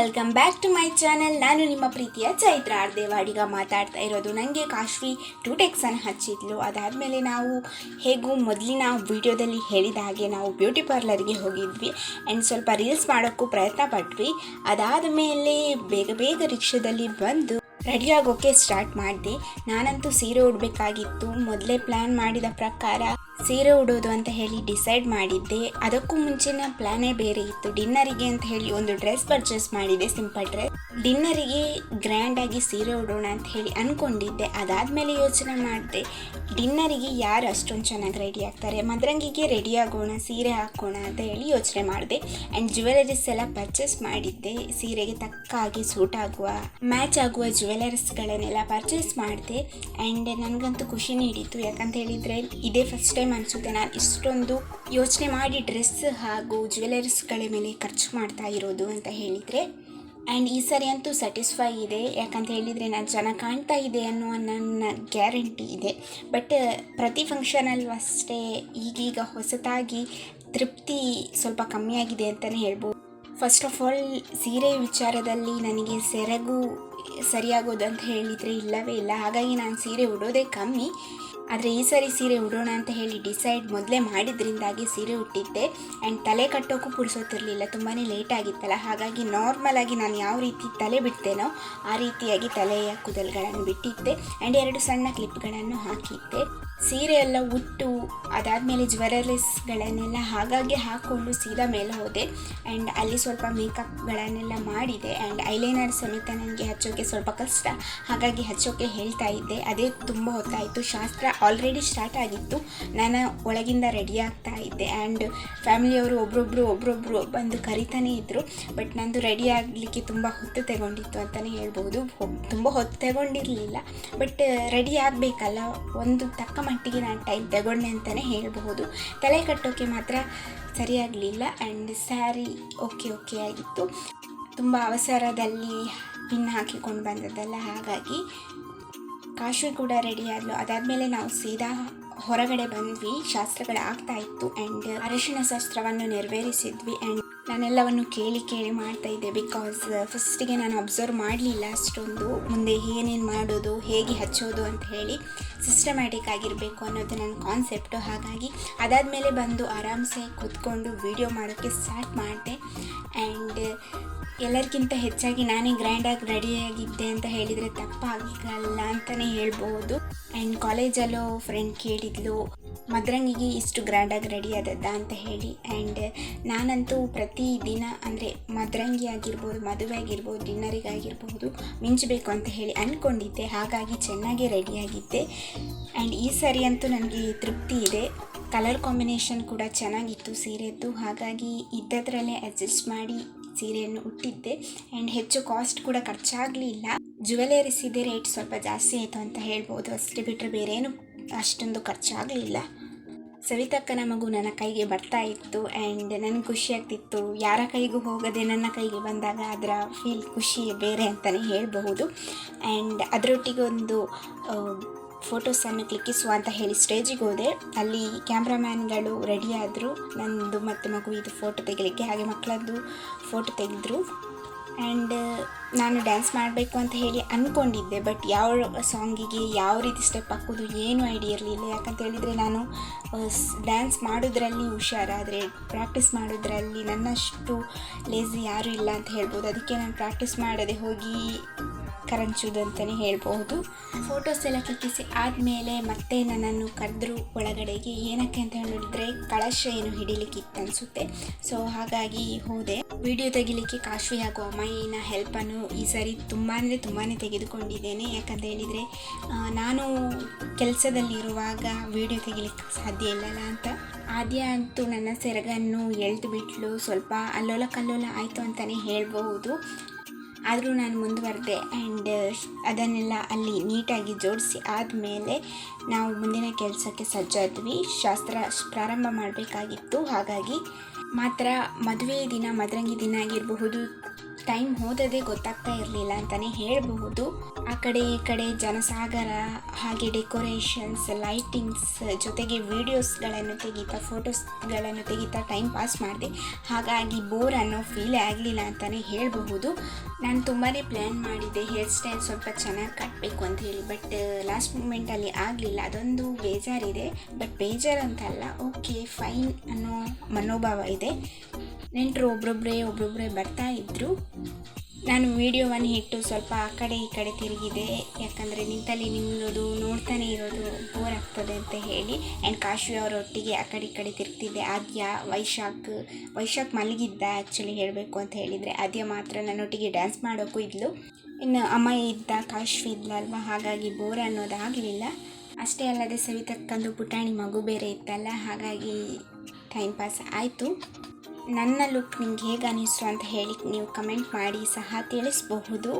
Welcome back to my channel. ನಾನು ನಿಮ್ಮ ಪ್ರೀತಿಯ ಚೈತ್ರ ಅರ್ದೇವಾಡಿಗ ಮಾತಾಡ್ತಾ ಇರೋದು ನನಗೆ ಕಾಶ್ವಿ ಟೂ ಟೆಕ್ಸನ್ನು ಹಚ್ಚಿದ್ಲು. ಅದಾದಮೇಲೆ ನಾವು ಹೇಗೂ ಮೊದಲಿನ ವಿಡಿಯೋದಲ್ಲಿ ಹೇಳಿದ ಹಾಗೆ ನಾವು ಬ್ಯೂಟಿ ಪಾರ್ಲರ್ಗೆ ಹೋಗಿದ್ವಿ ಆ್ಯಂಡ್ ಸ್ವಲ್ಪ ರೀಲ್ಸ್ ಮಾಡೋಕ್ಕೂ ಪ್ರಯತ್ನ ಪಟ್ವಿ. ಅದಾದ ಮೇಲೆ ಬೇಗ ಬೇಗ ರಿಕ್ಷಾದಲ್ಲಿ ಬಂದು ರೆಡಿ ಆಗೋಕ್ಕೆ ಸ್ಟಾರ್ಟ್ ಮಾಡಿದೆ. ನಾನಂತೂ ಸೀರೆ ಉಡಬೇಕಾಗಿತ್ತು. ಮೊದಲೇ ಪ್ಲ್ಯಾನ್ ಮಾಡಿದ ಪ್ರಕಾರ ಸೀರೆ ಉಡೋದು ಅಂತ ಹೇಳಿ ಡಿಸೈಡ್ ಮಾಡಿದ್ದೆ. ಅದಕ್ಕೂ ಮುಂಚಿನ ಪ್ಲ್ಯಾನೇ ಬೇರೆ ಇತ್ತು. ಡಿನ್ನರಿಗೆ ಅಂತ ಹೇಳಿ ಒಂದು ಡ್ರೆಸ್ ಪರ್ಚೇಸ್ ಮಾಡಿದೆ, ಸಿಂಪಲ್ ಡ್ರೆಸ್. ಡಿನ್ನರಿಗೆ ಗ್ರ್ಯಾಂಡಾಗಿ ಸೀರೆ ಉಡೋಣ ಅಂತ ಹೇಳಿ ಅಂದ್ಕೊಂಡಿದ್ದೆ ಅದಾದಮೇಲೆ ಯೋಚನೆ ಮಾಡಿದೆ, ಡಿನ್ನರಿಗೆ ಯಾರು ಅಷ್ಟೊಂದು ಚೆನ್ನಾಗಿ ರೆಡಿ ಆಗ್ತಾರೆ? ಮದ್ರಂಗಿಗೆ ರೆಡಿ ಆಗೋಣ, ಸೀರೆ ಹಾಕೋಣ ಅಂತ ಹೇಳಿ ಯೋಚನೆ ಮಾಡಿದೆ. ಆ್ಯಂಡ್ ಜ್ಯುವೆಲರೀಸ್ ಎಲ್ಲ ಪರ್ಚೇಸ್ ಮಾಡಿದ್ದೆ. ಸೀರೆಗೆ ತಕ್ಕ ಹಾಗೆ ಸೂಟ್ ಆಗುವ ಮ್ಯಾಚ್ ಆಗುವ ಜ್ಯುವೆಲರೀಸ್ಗಳನ್ನೆಲ್ಲ ಪರ್ಚೇಸ್ ಮಾಡಿದೆ ಆ್ಯಂಡ್ ನನಗಂತೂ ಖುಷಿ ನೀಡಿತ್ತು. ಯಾಕಂತ ಹೇಳಿದರೆ ಇದೇ ಫಸ್ಟ್ ಟೈಮ್ ಅನಿಸುತ್ತೆ. ನಾನು ಇಷ್ಟೊಂದು ಯೋಚನೆ ಮಾಡಿ ಡ್ರೆಸ್ ಹಾಗೂ ಜ್ಯುವೆಲರ್ಸ್ಗಳ ಮೇಲೆ ಖರ್ಚು ಮಾಡ್ತಾ ಇರೋದು ಅಂತ ಹೇಳಿದರೆ ಆ್ಯಂಡ್ ಈ ಸರಿ ಅಂತೂ ಸ್ಯಾಟಿಸ್ಫೈ ಇದೆ. ಯಾಕಂತ ಹೇಳಿದರೆ ನಾನು ಜನ ಕಾಣ್ತಾ ಇದೆ ಅನ್ನುವ ನನ್ನ ಗ್ಯಾರಂಟಿ ಇದೆ. ಬಟ್ ಪ್ರತಿ ಫಂಕ್ಷನಲ್ಲೂ ಅಷ್ಟೇ ಈಗೀಗ ಹೊಸತಾಗಿ ತೃಪ್ತಿ ಸ್ವಲ್ಪ ಕಮ್ಮಿಯಾಗಿದೆ ಅಂತಲೇ ಹೇಳ್ಬೋದು. ಫಸ್ಟ್ ಆಫ್ ಆಲ್ ಸೀರೆ ವಿಚಾರದಲ್ಲಿ ನನಗೆ ಸೆರಗು ಸರಿಯಾಗೋದು ಅಂತ ಹೇಳಿದರೆ ಇಲ್ಲವೇ ಇಲ್ಲ. ಹಾಗಾಗಿ ನಾನು ಸೀರೆ ಉಡೋದೇ ಕಮ್ಮಿ. ಆದರೆ ಈ ಸರಿ ಸೀರೆ ಉಡೋಣ ಅಂತ ಹೇಳಿ ಡಿಸೈಡ್ ಮೊದಲೇ ಮಾಡಿದ್ರಿಂದಾಗಿ ಸೀರೆ ಉಟ್ಟಿದ್ದೆ. ಆ್ಯಂಡ್ ತಲೆ ಕಟ್ಟೋಕ್ಕೂ ಪುಡಿಸೋತಿರಲಿಲ್ಲ ತುಂಬಾ ಲೇಟ್ ಆಗಿತ್ತಲ್ಲ. ಹಾಗಾಗಿ ನಾರ್ಮಲಾಗಿ ನಾನು ಯಾವ ರೀತಿ ತಲೆ ಬಿಡ್ತೇನೋ ಆ ರೀತಿಯಾಗಿ ತಲೆಯ ಕೂದಲುಗಳನ್ನು ಬಿಟ್ಟಿದ್ದೆ. ಆ್ಯಂಡ್ ಎರಡು ಸಣ್ಣ ಕ್ಲಿಪ್ಗಳನ್ನು ಹಾಕಿದ್ದೆ. ಸೀರೆ ಎಲ್ಲ ಉಟ್ಟು, ಅದಾದಮೇಲೆ ಜ್ವರಲೆಸ್ಗಳನ್ನೆಲ್ಲ ಹಾಗಾಗಿ ಹಾಕ್ಕೊಂಡು ಸೀದಾ ಮೇಲೆ ಹೋದೆ. ಆ್ಯಂಡ್ ಅಲ್ಲಿ ಸ್ವಲ್ಪ ಮೇಕಪ್ಗಳನ್ನೆಲ್ಲ ಮಾಡಿದೆ. ಆ್ಯಂಡ್ ಐಲೈನರ್ ಸಮೇತ ನನಗೆ ಹಚ್ಚೋಕ್ಕೆ ಸ್ವಲ್ಪ ಕಷ್ಟ. ಹಾಗಾಗಿ ಹಚ್ಚೋಕ್ಕೆ ಹೇಳ್ತಾ ಇದ್ದೆ. ಅದೇ ತುಂಬ ಹೊತ್ತಾಯಿತು. ಶಾಸ್ತ್ರ ಆಲ್ರೆಡಿ ಸ್ಟಾರ್ಟ್ ಆಗಿತ್ತು. ನಾನು ಒಳಗಿಂದ ರೆಡಿ ಆಗ್ತಾ ಇದ್ದೆ ಆ್ಯಂಡ್ ಫ್ಯಾಮಿಲಿಯವರು ಒಬ್ರೊಬ್ರು ಒಬ್ರೊಬ್ರು ಬಂದು ಕರಿತಾನೇ ಇದ್ದರು ಬಟ್ ನಂದು ರೆಡಿ ಆಗಲಿಕ್ಕೆ ತುಂಬ ಹೊತ್ತು ತಗೊಂಡಿತ್ತು ಅಂತಲೇ ಹೇಳ್ಬೋದು. ತುಂಬ ಹೊತ್ತು ತಗೊಂಡಿರಲಿಲ್ಲ. But ready ಆಗಬೇಕಲ್ಲ. ಒಂದು ತಕ್ಕ ಮಟ್ಟಿಗೆ ನಾನು ಟೈಮ್ ತಗೊಂಡೆ ಅಂತಲೇ ಹೇಳಬಹುದು ತಲೆ ಕಟ್ಟೋಕ್ಕೆ ಮಾತ್ರ ಸರಿಯಾಗಲಿಲ್ಲ ಆ್ಯಂಡ್ ಸ್ಯಾರಿ ಓಕೆ ಓಕೆ ಆಗಿತ್ತು. ತುಂಬ ಅವಸರದಲ್ಲಿ ಪಿನ್ ಹಾಕಿಕೊಂಡು ಬಂದದ್ದಲ್ಲ, ಹಾಗಾಗಿ ಕಾಶ್ವಿ ಕೂಡ ರೆಡಿ ಆದಳು ಅದಾದಮೇಲೆ ನಾವು ಸೀದಾ ಹೊರಗಡೆ ಬಂದ್ವಿ. ಶಾಸ್ತ್ರಗಳು ಆಗ್ತಾ ಇತ್ತು ಆ್ಯಂಡ್ ಅರಿಶಿನ ಶಾಸ್ತ್ರವನ್ನು ನೆರವೇರಿಸಿದ್ವಿ ಆ್ಯಂಡ್ ನಾನೆಲ್ಲವನ್ನು ಕೇಳಿ ಕೇಳಿ ಮಾಡ್ತಾ ಇದ್ದೆ ಬಿಕಾಸ್ ಫಸ್ಟಿಗೆ ನಾನು ಅಬ್ಸರ್ವ್ ಮಾಡಲಿಲ್ಲ ಅಷ್ಟೊಂದು. ಮುಂದೆ ಏನೇನು ಮಾಡೋದು, ಹೇಗೆ ಹಚ್ಚೋದು ಅಂತ ಹೇಳಿ ಸಿಸ್ಟಮ್ಯಾಟಿಕ್ ಆಗಿರಬೇಕು ಅನ್ನೋದು ನನ್ನ ಕಾನ್ಸೆಪ್ಟು ಹಾಗಾಗಿ ಅದಾದಮೇಲೆ ಬಂದು ಆರಾಮ್ಸೆ ಕೂತ್ಕೊಂಡು ವಿಡಿಯೋ ಮಾಡೋಕ್ಕೆ ಸ್ಟಾರ್ಟ್ ಮಾಡಿದೆ. ಆ್ಯಂಡ್ ಎಲ್ಲರಿಗಿಂತ ಹೆಚ್ಚಾಗಿ ನಾನೇ ಗ್ರ್ಯಾಂಡಾಗಿ ರೆಡಿಯಾಗಿದ್ದೆ ಅಂತ ಹೇಳಿದರೆ ತಪ್ಪಾಗಲ್ಲ ಅಂತಲೇ ಹೇಳ್ಬೋದು ಆ್ಯಂಡ್ ಕಾಲೇಜಲ್ಲೂ ಫ್ರೆಂಡ್ ಕೇಳಿದ್ಲು, ಮದ್ರಂಗಿಗೆ ಇಷ್ಟು ಗ್ರ್ಯಾಂಡಾಗಿ ರೆಡಿ ಆದದ್ದ? ಅಂತ ಹೇಳಿ. ಆ್ಯಂಡ್ ನಾನಂತೂ ಪ್ರತಿ ದಿನ ಅಂದರೆ ಮದ್ರಂಗಿ ಆಗಿರ್ಬೋದು, ಮದುವೆ ಆಗಿರ್ಬೋದು ಡಿನ್ನರಿಗಾಗಿರ್ಬೋದು ಮಿಂಚಬೇಕು ಅಂತ ಹೇಳಿ ಅಂದ್ಕೊಂಡಿದ್ದೆ ಹಾಗಾಗಿ ಚೆನ್ನಾಗಿ ರೆಡಿಯಾಗಿದ್ದೆ ಆ್ಯಂಡ್ ಈ ಸರಿ ಅಂತೂ ನನಗೆ ತೃಪ್ತಿ ಇದೆ. ಕಲರ್ ಕಾಂಬಿನೇಷನ್ ಕೂಡ ಚೆನ್ನಾಗಿತ್ತು ಸೀರೆದ್ದು. ಹಾಗಾಗಿ ಇದ್ದದ್ರಲ್ಲೇ ಅಡ್ಜಸ್ಟ್ ಮಾಡಿ ಸೀರೆಯನ್ನು ಉಟ್ಟಿದ್ದೆ. ಆ್ಯಂಡ್ ಹೆಚ್ಚು ಕಾಸ್ಟ್ ಕೂಡ ಖರ್ಚಾಗಲಿಲ್ಲ. ಜ್ಯುವೆಲರೀಸ್ ಇದೆ ರೇಟ್ ಸ್ವಲ್ಪ ಜಾಸ್ತಿ ಆಯಿತು ಅಂತ ಹೇಳ್ಬೋದು. ಅಷ್ಟೇ ಬಿಟ್ಟರೆ ಬೇರೇನು ಅಷ್ಟೊಂದು ಖರ್ಚಾಗಲಿಲ್ಲ. ಸವಿತಕ್ಕನ ಮಗು ನನ್ನ ಕೈಗೆ ಬರ್ತಾ ಇತ್ತು. ಆ್ಯಂಡ್ ನನಗೆ ಖುಷಿ ಆಗ್ತಿತ್ತು ಯಾರ ಕೈಗೂ ಹೋಗದೆ ನನ್ನ ಕೈಗೆ ಬಂದಾಗ ಅದರ ಫೀಲ್ ಖುಷಿ ಬೇರೆ ಅಂತಲೇ ಹೇಳಬಹುದು. ಆ್ಯಂಡ್ ಅದರೊಟ್ಟಿಗೆ ಒಂದು ಫೋಟೋಸನ್ನು ಕ್ಲಿಕ್ಕಿಸುವ ಅಂತ ಹೇಳಿ ಸ್ಟೇಜಿಗೆ ಹೋದೆ. ಅಲ್ಲಿ ಕ್ಯಾಮ್ರಾಮ್ಯಾನ್ಗಳು ರೆಡಿ ಆದರು. ನಂದು ಮತ್ತು ಮಗು ಇದು ಫೋಟೋ ತೆಗಿಲಿಕ್ಕೆ, ಹಾಗೆ ಮಕ್ಕಳದ್ದು ಫೋಟೋ ತೆಗೆದ್ರು. ಆ್ಯಂಡ್ ನಾನು ಡ್ಯಾನ್ಸ್ ಮಾಡಬೇಕು ಅಂತ ಹೇಳಿ ಅಂದ್ಕೊಂಡಿದ್ದೆ ಬಟ್ ಯಾವ ಸಾಂಗಿಗೆ ಯಾವ ರೀತಿ ಸ್ಟೆಪ್ ಹಾಕೋದು ಏನು ಐಡಿಯಾ ಇರಲಿಲ್ಲ. ಯಾಕಂತ ಹೇಳಿದರೆ ನಾನು ಡ್ಯಾನ್ಸ್ ಮಾಡೋದ್ರಲ್ಲಿ ಹುಷಾರಾದರೆ ಪ್ರಾಕ್ಟೀಸ್ ಮಾಡೋದ್ರಲ್ಲಿ ನನ್ನಷ್ಟು ಲೇಸಿ ಯಾರೂ ಇಲ್ಲ ಅಂತ ಹೇಳ್ಬೋದು. ಅದಕ್ಕೆ ನಾನು ಪ್ರಾಕ್ಟೀಸ್ ಮಾಡದೆ ಹೋಗಿ ಕರಂಚುದು ಅಂತಲೇ ಹೇಳ್ಬೋದು ಫೋಟೋಸ್ ಎಲ್ಲ ಕ್ಲಿಕ್ಕಿಸಿ ಆದಮೇಲೆ ಮತ್ತೆ ನನ್ನನ್ನು ಕರೆದ್ರು ಒಳಗಡೆಗೆ ಏನಕ್ಕೆ ಅಂತ ಹೇಳಿದ್ರೆ ಕಳಶ ಏನು ಹಿಡಿಲಿಕ್ಕಿತ್ತು ಅನಿಸುತ್ತೆ ಸೊ ಹಾಗಾಗಿ ಹೋದೆ. ವಿಡಿಯೋ ತೆಗಿಲಿಕ್ಕೆ ಕಾಶ್ವಿ ಹಾಗೂ ಅಮ್ಮಯ್ಯನ ಹೆಲ್ಪನ್ನು ಈ ಸರಿ ತುಂಬಾ ಅಂದರೆ ತುಂಬಾ ತೆಗೆದುಕೊಂಡಿದ್ದೇನೆ. ಯಾಕಂತ ಹೇಳಿದರೆ ನಾನು ಕೆಲಸದಲ್ಲಿರುವಾಗ ವಿಡಿಯೋ ತೆಗಿಲಿಕ್ಕೆ ಸಾಧ್ಯ ಇಲ್ಲಲ್ಲ ಅಂತ. ಆದ್ಯ ಅಂತೂ ನನ್ನ ಸೆರಗನ್ನು ಎಳೆದು ಬಿಟ್ಲು. ಸ್ವಲ್ಪ ಅಲ್ಲೋಲ ಕಲ್ಲೋಲ ಆಯಿತು ಅಂತಲೇ ಹೇಳ್ಬಹುದು. ಆದರೂ ನಾನು ಮುಂದುವರೆದೆ ಆ್ಯಂಡ್ ಅದನ್ನೆಲ್ಲ ಅಲ್ಲಿ ನೀಟಾಗಿ ಜೋಡಿಸಿ ಆದಮೇಲೆ ನಾವು ಮುಂದಿನ ಕೆಲಸಕ್ಕೆ ಸಜ್ಜಾದ್ವಿ. ಶಾಸ್ತ್ರ ಪ್ರಾರಂಭ ಮಾಡಬೇಕಾಗಿತ್ತು. ಹಾಗಾಗಿ ಮಾತ್ರ ಮದುವೆ ದಿನ, ಮದರಂಗಿ ದಿನ ಆಗಿರಬಹುದು. ಟೈಮ್ ಹೋದದೇ ಗೊತ್ತಾಗ್ತಾ ಇರಲಿಲ್ಲ ಅಂತಲೇ ಹೇಳಬಹುದು. ಆ ಕಡೆ ಈ ಕಡೆ ಜನಸಾಗರ, ಹಾಗೆ ಡೆಕೋರೇಷನ್ಸ್ ಲೈಟಿಂಗ್ಸ್ ಜೊತೆಗೆ ವೀಡಿಯೋಸ್ಗಳನ್ನು ತೆಗಿತಾ ಫೋಟೋಸ್ಗಳನ್ನು ತೆಗಿತಾ ಟೈಮ್ ಪಾಸ್ ಮಾಡಿದೆ. ಹಾಗಾಗಿ ಬೋರ್ ಅನ್ನೋ ಫೀಲೇ ಆಗಲಿಲ್ಲ ಅಂತಲೇ ಹೇಳಬಹುದು. ನಾನು ತುಂಬಾ ಪ್ಲ್ಯಾನ್ ಮಾಡಿದ್ದೆ ಹೇರ್ ಸ್ಟೈಲ್ ಸ್ವಲ್ಪ ಚೆನ್ನಾಗಿ ಕಟ್ಟಬೇಕು ಅಂತ ಹೇಳಿ ಬಟ್ ಲಾಸ್ಟ್ ಮೂಮೆಂಟಲ್ಲಿ ಆಗಲಿಲ್ಲ. ಅದೊಂದು ಬೇಜಾರಿದೆ ಬಟ್ ಬೇಜಾರು ಅಂತಲ್ಲ ಓಕೆ ಫೈನ್ ಅನ್ನೋ ಮನೋಭಾವ ಇದೆ. ನೆಂಟರು ಒಬ್ರೊಬ್ಬರೇ ಒಬ್ಬೊಬ್ಬರೇ ಬರ್ತಾ ಇದ್ದರು ನಾನು ವಿಡಿಯೋವನ್ನು ಇಟ್ಟು ಸ್ವಲ್ಪ ಆ ಕಡೆ ಈ ಕಡೆ ತಿರುಗಿದೆ. ಯಾಕಂದರೆ ನಿಂತಲ್ಲಿ ನಿಲ್ಲೋದು ನೋಡ್ತಾನೆ ಇರೋದು ಬೋರ್ ಆಗ್ತದೆ ಅಂತ ಹೇಳಿ. ಆ್ಯಂಡ್ ಕಾಶಿ ಅವರೊಟ್ಟಿಗೆ ಆ ಕಡೆ ಈ ಕಡೆ ತಿರುಗ್ತಿದ್ದೆ. ಆದ್ಯ ವೈಶಾಖ್ ವೈಶಾಖ್ ಮಲಗಿದ್ದ ಆ್ಯಕ್ಚುಲಿ ಹೇಳಬೇಕು ಅಂತ ಹೇಳಿದರೆ. ಆದ್ಯ ಮಾತ್ರ ನನ್ನೊಟ್ಟಿಗೆ ಡ್ಯಾನ್ಸ್ ಮಾಡೋಕ್ಕೂ ಇದ್ಲು. ಇನ್ನು ಅಮ್ಮ ಇದ್ದ ಕಾಶಿ ಇದ್ಲಲ್ವ? ಹಾಗಾಗಿ ಬೋರ್ ಅನ್ನೋದಾಗಲಿಲ್ಲ ಅಷ್ಟೇ ಅಲ್ಲದೆ ಸವಿತಕ್ಕಂದು ಪುಟಾಣಿ ಮಗು ಬೇರೆ ಇತ್ತಲ್ಲ? ಹಾಗಾಗಿ ಟೈಮ್ ಪಾಸ್ ಆಯಿತು. ನನ್ನ ಲುಕ್ ನಿಮ್ಗೆ ಹೇಗೆ ಅನ್ನಿಸ್ತು ಅಂತ ಹೇಳಿ ನೀವು ಕಮೆಂಟ್ ಮಾಡಿ ಸಹ ತಿಳಿಸಬಹುದು.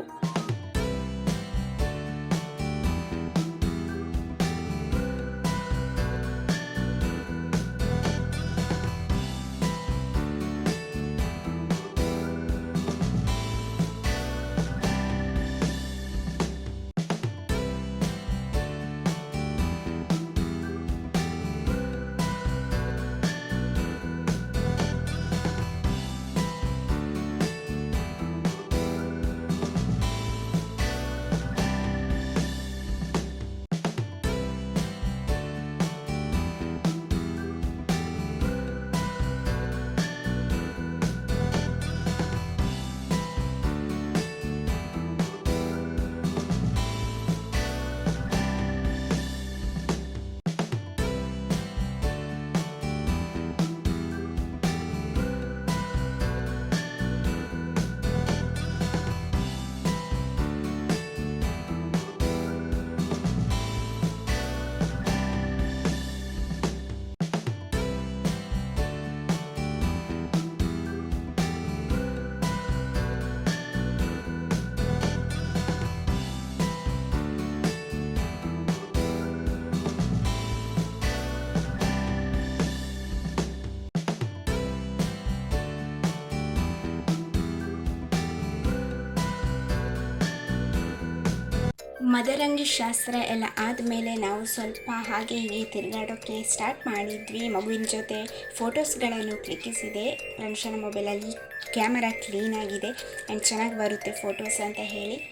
ಮದರಂಗಿ ಶಾಸ್ತ್ರ ಎಲ್ಲ ಆದಮೇಲೆ ನಾವು ಸ್ವಲ್ಪ ಹಾಗೆ ಹೀಗೆ ತಿರುಗಾಡೋಕ್ಕೆ ಸ್ಟಾರ್ಟ್ ಮಾಡಿದ್ವಿ. ಮಗುವಿನ ಜೊತೆ ಫೋಟೋಸ್ಗಳನ್ನು ಕ್ಲಿಕ್ಕಿಸಿದೆ. ರಂಶನ ಮೊಬೈಲಲ್ಲಿ ಕ್ಯಾಮರಾ ಕ್ಲೀನಾಗಿದೆ ಆ್ಯಂಡ್ ಚೆನ್ನಾಗಿ ಬರುತ್ತೆ ಫೋಟೋಸ್ ಅಂತ ಹೇಳಿ.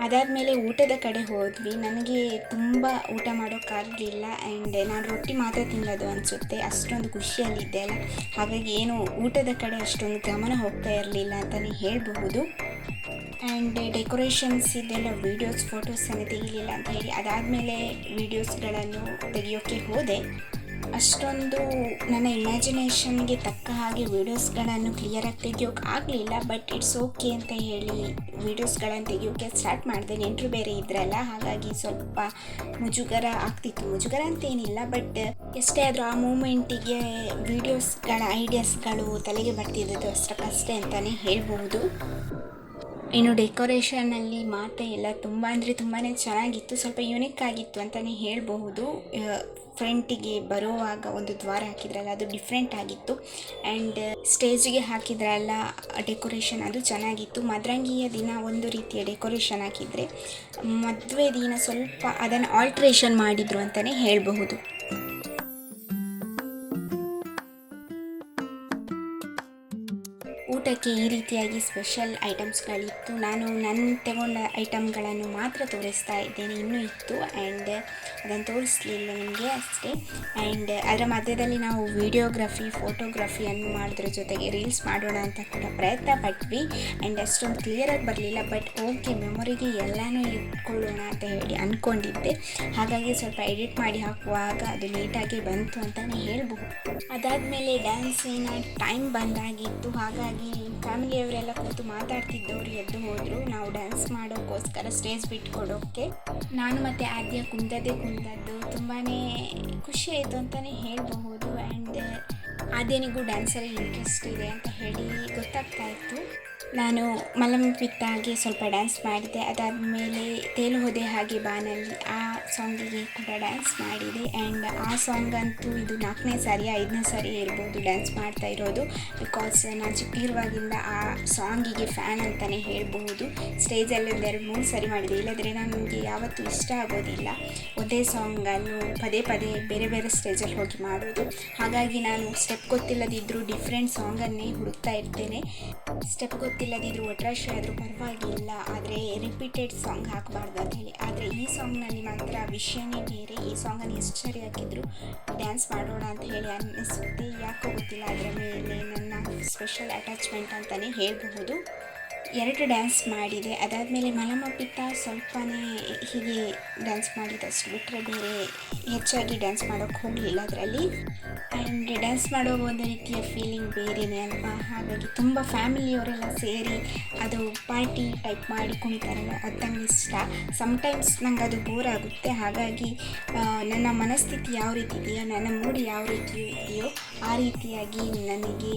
ಅದಾದಮೇಲೆ ಊಟದ ಕಡೆ ಹೋದ್ವಿ. ನನಗೆ ತುಂಬ ಊಟ ಮಾಡೋಕ್ಕಾಗಲಿಲ್ಲ ಆ್ಯಂಡ್ ನಾನು ರೊಟ್ಟಿ ಮಾತ್ರ ತಿನ್ನೋದು ಅನಿಸುತ್ತೆ. ಅಷ್ಟೊಂದು ಖುಷಿಯಲ್ಲಿದ್ದೆ ಅಲ್ಲ. ಹಾಗಾಗಿ ಏನು ಊಟದ ಕಡೆ ಅಷ್ಟೊಂದು ಗಮನ ಹೋಗ್ತಾ ಇರಲಿಲ್ಲ ಅಂತಲೇ ಹೇಳಬಹುದು. ಆ್ಯಂಡ್ ಡೆಕೋರೇಷನ್ಸ್ ಇದೆಲ್ಲ ವೀಡಿಯೋಸ್ ಫೋಟೋಸನ್ನು ತೆಗಿಲಿಲ್ಲ ಅಂತ ಹೇಳಿ ಅದಾದಮೇಲೆ ವೀಡಿಯೋಸ್ಗಳನ್ನು ತೆಗಿಯೋಕ್ಕೆ ಹೋದೆ. ಅಷ್ಟೊಂದು ನನ್ನ ಇಮ್ಯಾಜಿನೇಷನ್ಗೆ ತಕ್ಕ ಹಾಗೆ ವೀಡಿಯೋಸ್ಗಳನ್ನು ಕ್ಲಿಯರಾಗಿ ತೆಗಿಯೋಕೆ ಆಗಲಿಲ್ಲ ಬಟ್ ಇಟ್ಸ್ ಓಕೆ ಅಂತ ಹೇಳಿ ವೀಡಿಯೋಸ್ಗಳನ್ನು ತೆಗಿಯೋಕ್ಕೆ ಸ್ಟಾರ್ಟ್ ಮಾಡಿದೆ. ನೆಂಟರು ಬೇರೆ ಇದ್ರಲ್ಲ, ಹಾಗಾಗಿ ಸ್ವಲ್ಪ ಮುಜುಗರ ಆಗ್ತಿತ್ತು. ಮುಜುಗರ ಅಂತೇನಿಲ್ಲ ಬಟ್ ಎಷ್ಟೇ ಆದರೂ ಆ ಮೂಮೆಂಟಿಗೆ ವೀಡಿಯೋಸ್ಗಳ ಐಡಿಯಾಸ್ಗಳು ತಲೆಗೆ ಬರ್ತಿದ್ದದ್ದು ಅಷ್ಟಕ್ಕಷ್ಟೇ ಅಂತಲೇ ಹೇಳ್ಬೋದು ಇನ್ನು ಡೆಕೋರೇಷನಲ್ಲಿ ಮಾತೆ ಎಲ್ಲ ತುಂಬ ಅಂದರೆ ತುಂಬಾ ಚೆನ್ನಾಗಿತ್ತು, ಸ್ವಲ್ಪ ಯುನಿಕ್ ಆಗಿತ್ತು ಅಂತಲೇ ಹೇಳಬಹುದು. ಫ್ರಂಟಿಗೆ ಬರುವಾಗ ಒಂದು ದ್ವಾರ ಹಾಕಿದ್ರಲ್ಲ, ಅದು ಡಿಫ್ರೆಂಟ್ ಆಗಿತ್ತು. ಆ್ಯಂಡ್ ಸ್ಟೇಜಿಗೆ ಹಾಕಿದ್ರಲ್ಲ, ಡೆಕೋರೇಷನ್ ಅದು ಚೆನ್ನಾಗಿತ್ತು. ಮದ್ರಂಗಿಯ ದಿನ ಒಂದು ರೀತಿಯ ಡೆಕೋರೇಷನ್ ಹಾಕಿದರೆ ಮದುವೆ ದಿನ ಸ್ವಲ್ಪ ಅದನ್ನು ಆಲ್ಟ್ರೇಷನ್ ಮಾಡಿದರು ಅಂತಲೇ ಹೇಳಬಹುದು. ಊಟಕ್ಕೆ ಈ ರೀತಿಯಾಗಿ ಸ್ಪೆಷಲ್ ಐಟಮ್ಸ್ಗಳಿತ್ತು. ನಾನು ನನ್ನ ತಗೊಂಡ ಐಟಮ್ಗಳನ್ನು ಮಾತ್ರ ತೋರಿಸ್ತಾ ಇದ್ದೇನೆ. ಇನ್ನೂ ಇತ್ತು ಆ್ಯಂಡ್ ಅದನ್ನು ತೋರಿಸ್ಲಿಲ್ಲ ನಿಮಗೆ ಅಷ್ಟೇ. ಆ್ಯಂಡ್ ಅದರ ಮಧ್ಯದಲ್ಲಿ ನಾವು ವಿಡಿಯೋಗ್ರಫಿ ಫೋಟೋಗ್ರಫಿಯನ್ನು ಮಾಡೋದ್ರ ಜೊತೆಗೆ ರೀಲ್ಸ್ ಮಾಡೋಣ ಅಂತ ಕೂಡ ಪ್ರಯತ್ನ ಪಟ್ವಿ. ಆ್ಯಂಡ್ ಅಷ್ಟೊಂದು ಕ್ಲಿಯರಾಗಿ ಬರಲಿಲ್ಲ ಬಟ್ ಓಕೆ ಮೆಮೊರಿಗೆ ಎಲ್ಲನೂ ಇಟ್ಕೊಳ್ಳೋಣ ಅಂತ ಹೇಳಿ ಅಂದ್ಕೊಂಡಿದ್ದೆ ಹಾಗಾಗಿ ಸ್ವಲ್ಪ ಎಡಿಟ್ ಮಾಡಿ ಹಾಕುವಾಗ ಅದು ನೀಟಾಗಿ ಬಂತು ಅಂತಲೇ ಹೇಳ್ಬೋದು. ಅದಾದಮೇಲೆ ಡ್ಯಾನ್ಸಿನ ಟೈಮ್ ಬಂದಾಗಿತ್ತು, ಹಾಗಾಗಿ ಫ್ಯಾಮಿಲಿಯವರೆಲ್ಲ ಕೂತು ಮಾತಾಡ್ತಿದ್ದವರು ಎದ್ದು ಹೋದರು. ನಾವು ಡ್ಯಾನ್ಸ್ ಮಾಡೋಕ್ಕೋಸ್ಕರ ಸ್ಟೇಜ್ ಬಿಟ್ಕೊಡೋಕ್ಕೆ ನಾನು ಮತ್ತು ಆದ್ಯ ಕುಂದದೇ ಕುಂದದ್ದು. ತುಂಬಾ ಖುಷಿ ಆಯಿತು ಅಂತಲೇ ಹೇಳಬಹುದು. ಆ್ಯಂಡ್ ಆದ್ಯನಿಗೂ ಡ್ಯಾನ್ಸಲ್ಲಿ ಇಂಟ್ರೆಸ್ಟ್ ಇದೆ ಅಂತ ಹೇಳಿ ಗೊತ್ತಾಗ್ತಾ ಇತ್ತು. ನಾನು ಮಲಮ್ ಪಿತ್ತಾಗೆ ಸ್ವಲ್ಪ ಡ್ಯಾನ್ಸ್ ಮಾಡಿದೆ. ಅದಾದ ಮೇಲೆ ತೇಲು ಹೋದೆ ಹಾಗೆ ಬಾನಲ್ಲಿ ಆ ಸಾಂಗಿಗೆ ಕೂಡ ಡ್ಯಾನ್ಸ್ ಮಾಡಿದೆ. ಆ್ಯಂಡ್ ಆ ಸಾಂಗ್ ಅಂತೂ ಇದು ನಾಲ್ಕನೇ ಸಾರಿ ಐದನೇ ಸಾರಿ ಇರ್ಬೋದು ಡ್ಯಾನ್ಸ್ ಮಾಡ್ತಾ ಇರೋದು. ಬಿಕಾಸ್ ನಾನು ಚಿಕ್ಕಿರುವಾಗಿಂದ ಆ ಸಾಂಗಿಗೆ ಫ್ಯಾನ್ ಅಂತಲೇ ಹೇಳಬಹುದು. ಸ್ಟೇಜಲ್ಲಿ ಒಂದು ಎರಡು, ಮೂರು ಸಾರಿ ಮಾಡಿದೆ. ಇಲ್ಲದ್ರೆ ನನಗೆ ಯಾವತ್ತೂ ಇಷ್ಟ ಆಗೋದಿಲ್ಲ. ಒಂದೇ ಸಾಂಗನ್ನು ಪದೇ ಪದೇ ಬೇರೆ ಬೇರೆ ಸ್ಟೇಜಲ್ಲಿ ಹೋಗಿ ಮಾಡೋದು ಹಾಗಾಗಿ ನಾನು ಸ್ಟೆಪ್ ಗೊತ್ತಿಲ್ಲದಿದ್ದರೂ ಡಿಫ್ರೆಂಟ್ ಸಾಂಗನ್ನೇ ಹುಡುಕ್ತಾ ಇರ್ತೇನೆ. ಸ್ಟೆಪ್ ಗೊತ್ತಿಲ್ಲದಿದ್ದರೂ ಒಟ್ರಾಶ್ ಆದರೂ ಪರವಾಗಿಲ್ಲ. ಆದರೆ ರಿಪೀಟೆಡ್ ಸಾಂಗ್ ಹಾಕಬಾರ್ದು ಅಂತ ಹೇಳಿ. ಆದರೆ ಈ ಸಾಂಗ್ನಲ್ಲಿ ಮಾತ್ರ ವಿಷಯನೇ ಬೇರೆ. ಈ ಸಾಂಗನ್ನು ಎಷ್ಟು ಸರಿ ಹಾಕಿದ್ರು ಡ್ಯಾನ್ಸ್ ಮಾಡೋಣ ಅಂತ ಹೇಳಿ ಅನ್ನಿಸುತ್ತೆ. ಯಾಕೋ ಗೊತ್ತಿಲ್ಲ. ಅದರ ಮೇಲೆ ನನ್ನ ಸ್ಪೆಷಲ್ ಅಟ್ಯಾಚ್ಮೆಂಟ್ ಅಂತಲೇ ಹೇಳಬಹುದು. ಎರಡು ಡ್ಯಾನ್ಸ್ ಮಾಡಿದೆ. ಅದಾದಮೇಲೆ ಮಲಮ ಪಿತ್ತ ಸ್ವಲ್ಪನೇ ಹೀಗೆ ಡ್ಯಾನ್ಸ್ ಮಾಡಿದಷ್ಟು ಬಿಟ್ಟರೆ ಬೇರೆ ಹೆಚ್ಚಾಗಿ ಡ್ಯಾನ್ಸ್ ಮಾಡೋಕ್ಕೆ ಹೋಗಲಿಲ್ಲ ಅದರಲ್ಲಿ. ಆ್ಯಂಡ್ ಡ್ಯಾನ್ಸ್ ಮಾಡೋ ಒಂದು ರೀತಿಯ ಫೀಲಿಂಗ್ ಬೇರೆಯೇ ಅಲ್ವಾ? ಹಾಗಾಗಿ ತುಂಬ ಫ್ಯಾಮಿಲಿಯವರೆಲ್ಲ ಸೇರಿ ಅದು ಪಾರ್ಟಿ ಟೈಪ್ ಮಾಡಿ ಕುಣಿತಾರಲ್ಲ ಅದು ನಂಗೆ ಇಷ್ಟ. ಸಮ್ಟೈಮ್ಸ್ ನಂಗೆ ಅದು ಬೋರ್ ಆಗುತ್ತೆ. ಹಾಗಾಗಿ ನನ್ನ ಮನಸ್ಥಿತಿ ಯಾವ ರೀತಿ ಇದೆಯೋ, ನನ್ನ ಮೂಡ್ ಯಾವ ರೀತಿ ಇದೆಯೋ, ಆ ರೀತಿಯಾಗಿ ನನಗೆ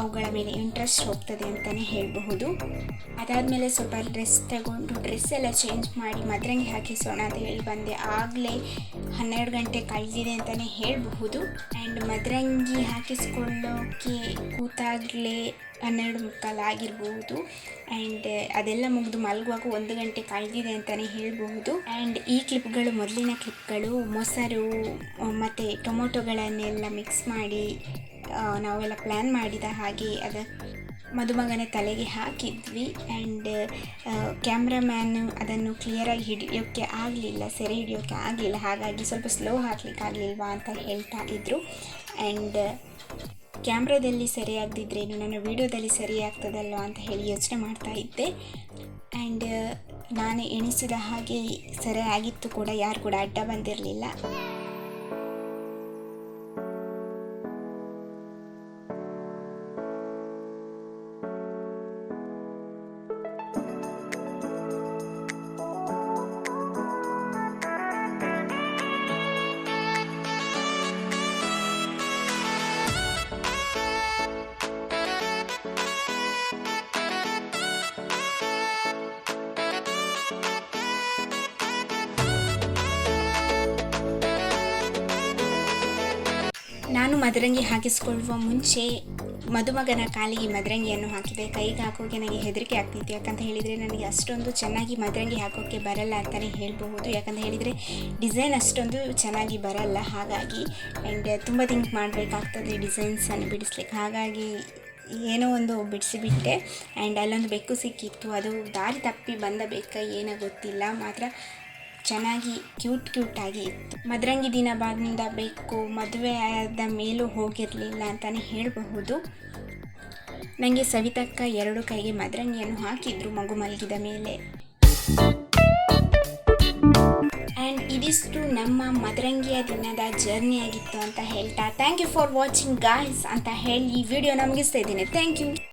ಅವುಗಳ ಮೇಲೆ ಇಂಟ್ರೆಸ್ಟ್ ಹೋಗ್ತದೆ ಅಂತಲೇ ಹೇಳಬಹುದು. ಅದಾದಮೇಲೆ ಸ್ವಲ್ಪ ಡ್ರೆಸ್ ತಗೊಂಡು ಡ್ರೆಸ್ ಎಲ್ಲ ಚೇಂಜ್ ಮಾಡಿ ಮದ್ರಂಗಿ ಹಾಕಿಸೋಣ ಅಂತ ಹೇಳಿ ಬಂದೆ. ಆಗಲೇ ಹನ್ನೆರಡು ಗಂಟೆ ಕಳೆದಿದೆ ಅಂತಲೇ ಹೇಳಬಹುದು. ಆ್ಯಂಡ್ ಮದ್ರಂಗಿ ಹಾಕಿಸ್ಕೊಳ್ಳೋಕೆ ಕೂತಾಗಲೇ ಹನ್ನೆರಡು ಮುಕ್ಕಾಲು ಆಗಿರಬಹುದು. ಆ್ಯಂಡ್ ಅದೆಲ್ಲ ಮುಗಿದು ಮಲಗುವಾಗ ಒಂದು ಗಂಟೆ ಕಳೆದಿದೆ ಅಂತಲೇ ಹೇಳಬಹುದು. ಆ್ಯಂಡ್ ಈ ಕ್ಲಿಪ್ಗಳು ಮೊದಲಿನ ಕ್ಲಿಪ್ಗಳು ಮೊಸರು ಮತ್ತು ಟೊಮೊಟೊಗಳನ್ನೆಲ್ಲ ಮಿಕ್ಸ್ ಮಾಡಿ ನಾವೆಲ್ಲ ಪ್ಲ್ಯಾನ್ ಮಾಡಿದ ಹಾಗೆ ಅದ ಮದುಮಗನ ತಲೆಗೆ ಹಾಕಿದ್ವಿ ಆ್ಯಂಡ್ ಕ್ಯಾಮ್ರಾಮ್ಯಾನ್ ಅದನ್ನು ಕ್ಲಿಯರಾಗಿ ಹಿಡಿಯೋಕ್ಕೆ ಆಗಲಿಲ್ಲ, ಸೆರೆ ಹಿಡಿಯೋಕ್ಕೆ ಆಗಲಿಲ್ಲ. ಹಾಗಾಗಿ ಸ್ವಲ್ಪ ಸ್ಲೋ ಹಾಕ್ಲಿಕ್ಕೆ ಆಗಲಿಲ್ವಾ ಅಂತ ಹೇಳ್ತಾ ಇದ್ದರು ಆ್ಯಂಡ್ ಕ್ಯಾಮ್ರಾದಲ್ಲಿ ಸರಿಯಾಗದಿದ್ರೇನು ನನ್ನ ವೀಡಿಯೋದಲ್ಲಿ ಸರಿ ಆಗ್ತದಲ್ವ ಅಂತ ಹೇಳಿ ಯೋಚನೆ ಮಾಡ್ತಾ ಇದ್ದೆ. ಆ್ಯಂಡ್ ನಾನು ಎಣಿಸಿದ ಹಾಗೆ ಸರಿಯಾಗಿತ್ತು ಕೂಡ, ಯಾರು ಕೂಡ ಅಡ್ಡ ಬಂದಿರಲಿಲ್ಲ. ಮದರಂಗಿ ಹಾಕಿಸ್ಕೊಳ್ಳುವ ಮುಂಚೆ ಮದುಮಗನ ಕಾಲಿಗೆ ಮದರಂಗಿಯನ್ನು ಹಾಕಿದೆ. ಕೈಗೆ ಹಾಕೋಕೆ ನನಗೆ ಹೆದರಿಕೆ ಆಗ್ತಿತ್ತು. ಯಾಕಂತ ಹೇಳಿದರೆ ನನಗೆ ಅಷ್ಟೊಂದು ಚೆನ್ನಾಗಿ ಮದರಂಗಿ ಹಾಕೋಕ್ಕೆ ಬರಲ್ಲ ಅಂತಲೇ ಹೇಳಬಹುದು. ಯಾಕಂತ ಹೇಳಿದರೆ ಡಿಸೈನ್ ಅಷ್ಟೊಂದು ಚೆನ್ನಾಗಿ ಬರಲ್ಲ. ಹಾಗಾಗಿ ಆ್ಯಂಡ್ ತುಂಬ ಥಿಂಕ್ ಮಾಡಬೇಕಾಗ್ತದೆ ಡಿಸೈನ್ಸನ್ನು ಬಿಡಿಸ್ಲಿಕ್ಕೆ. ಹಾಗಾಗಿ ಏನೋ ಒಂದು ಬಿಡಿಸಿಬಿಟ್ಟೆ. ಆ್ಯಂಡ್ ಅಲ್ಲೊಂದು ಬೆಕ್ಕು ಸಿಕ್ಕಿತ್ತು. ಅದು ದಾರಿ ತಪ್ಪಿ ಬಂದ ಬೆಕ್ಕ ಏನೋ ಗೊತ್ತಿಲ್ಲ. ಮಾತ್ರ ಚೆನ್ನಾಗಿ ಕ್ಯೂಟ್ ಕ್ಯೂಟ್ ಆಗಿ ಇತ್ತು. ಮದರಂಗಿ ದಿನ ಬಂದ ಬೇಕು, ಮದುವೆ ಆದ ಮೇಲೂ ಹೋಗಿರಲಿಲ್ಲ ಅಂತಲೇ ಹೇಳಬಹುದು. ನನಗೆ ಸವಿತಕ್ಕ ಎರಡು ಕೈಗೆ ಮದರಂಗಿಯನ್ನು ಹಾಕಿದ್ರು ಮಗು ಮಲಗಿದ ಮೇಲೆ. ಆ್ಯಂಡ್ ಇದಿಷ್ಟು ನಮ್ಮ ಮದರಂಗಿಯ ದಿನದ ಜರ್ನಿ ಆಗಿತ್ತು ಅಂತ ಹೇಳ್ತಾ thank you for watching guys ಅಂತ ಹೇಳಿ ಈ ವಿಡಿಯೋನ ಮುಗಿಸ್ತಾ ಇದ್ದೀನಿ. Thank you